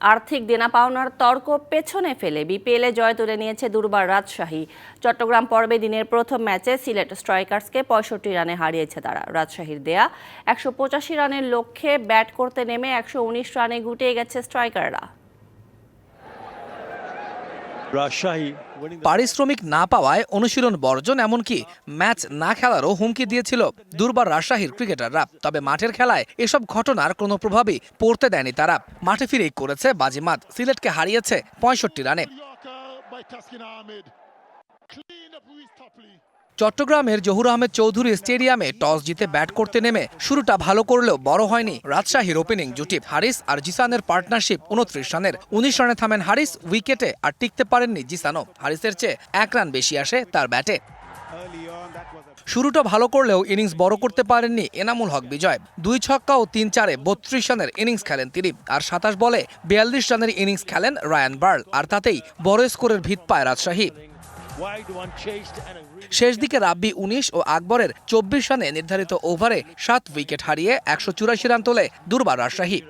আর্থিক দেনা পাওনার তর্ক পেছনে ফেলে বিপিএলে জয় তুলে নিয়েছে দুর্বার রাজশাহী। চট্টগ্রাম পর্বে দিনের প্রথম ম্যাচে সিলেট স্ট্রাইকার্সকে পঁয়ষট্টি রানে হারিয়েছে তারা। রাজশাহীর দেয়া একশো পঁচাশি রানের লক্ষ্যে ব্যাট করতে নেমে একশো উনিশ রানে গুটিয়ে গেছে স্ট্রাইকাররা। পারিশ্রমিক না পাওয়ায় অনুশীলন বর্জন এমনকি ম্যাচ না খেলারও হুমকি দিয়েছিল দুর্বার রাজশাহীর ক্রিকেটাররা। তবে মাঠের খেলায় এসব ঘটনার কোনো প্রভাবই পড়তে দেয়নি তারা। মাঠে ফিরেই করেছে বাজিমাত সিলেটকে হারিয়েছে পঁয়ষট্টি রানে। চট্টগ্রামের জহুর আহমেদ চৌধুরী স্টেডিয়ামে টস জিতে ব্যাট করতে নেমে শুরুটা ভালো করলেও বড় হয়নি। রাজশাহীর ওপেনিং জুটি হারিস আর জিসানের পার্টনারশিপ উনত্রিশ রানের। উনিশ রানে থামেন হারিস, উইকেটে আর টিকতে পারেননি জিসানো হারিসের চেয়ে এক রান বেশি আসে তার ব্যাটে। শুরুটা ভালো করলেও ইনিংস বড় করতে পারেননি এনামুল হক বিজয়। দুই ছক্কা ও তিন চারে বত্রিশ রানের ইনিংস খেলেন তিনি। আর সাতাশ বলে বিয়াল্লিশ রানের ইনিংস খেলেন রায়ান বার্ল। আর তাতেই বড় স্কোরের ভিত পায় রাজশাহী। শেষ দিকে রাব্বি উনিশ ও আকবরের চব্বিশ রানে নির্ধারিত ওভারে সাত উইকেট হারিয়ে একশো চুরাশি রান তোলে দুর্বার Rajshahi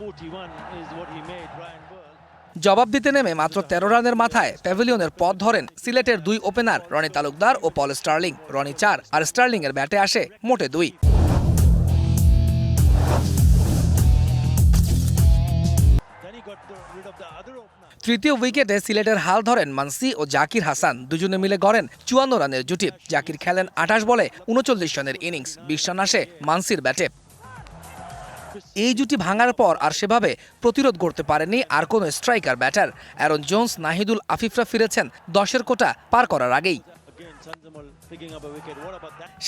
41 is what he made. Ryan Burl. জবাব দিতে নেমে মাত্র তেরো রানের মাথায় প্যাভিলিয়নের পথ ধরেন সিলেটের দুই ওপেনার রনি তালুকদার ও পল স্টার্লিং রনি চার আর স্টার্লিং এর ব্যাটে আসে মোটে দুই তৃতীয় উইকেটে সিলেটের হাল ধরেন মানসি ও জাকির হাসান। দুজনে মিলে গড়েন চুয়ান্ন রানের জুটি। জাকির খেলেন আঠাশ বলে উনচল্লিশ রানের ইনিংস বিশ রান আসে মানসির ব্যাটে। এই জুটি ভাঙার পর আর সেভাবে প্রতিরোধ করতে পারেনি আর কোনো striker batter. Aaron Jones Nahidul আফিফরা ফিরেছেন দশের কোটা পার করার আগেই?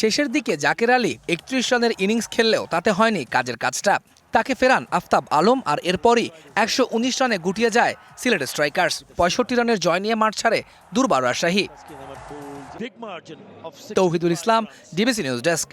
শেষের দিকে জাকের আলী একত্রিশ রানের ইনিংস খেললেও তাতে হয়নি কাজের কাজটা। তাকে ফেরান আফতাব আলম আর এরপরই একশো উনিশ রানে গুটিয়ে যায় সিলেট স্ট্রাইকার্স পঁয়ষট্টি রানের জয় নিয়ে মাঠ ছাড়ে Durbar Rajshahi. Tauhidul Islam DBC news desk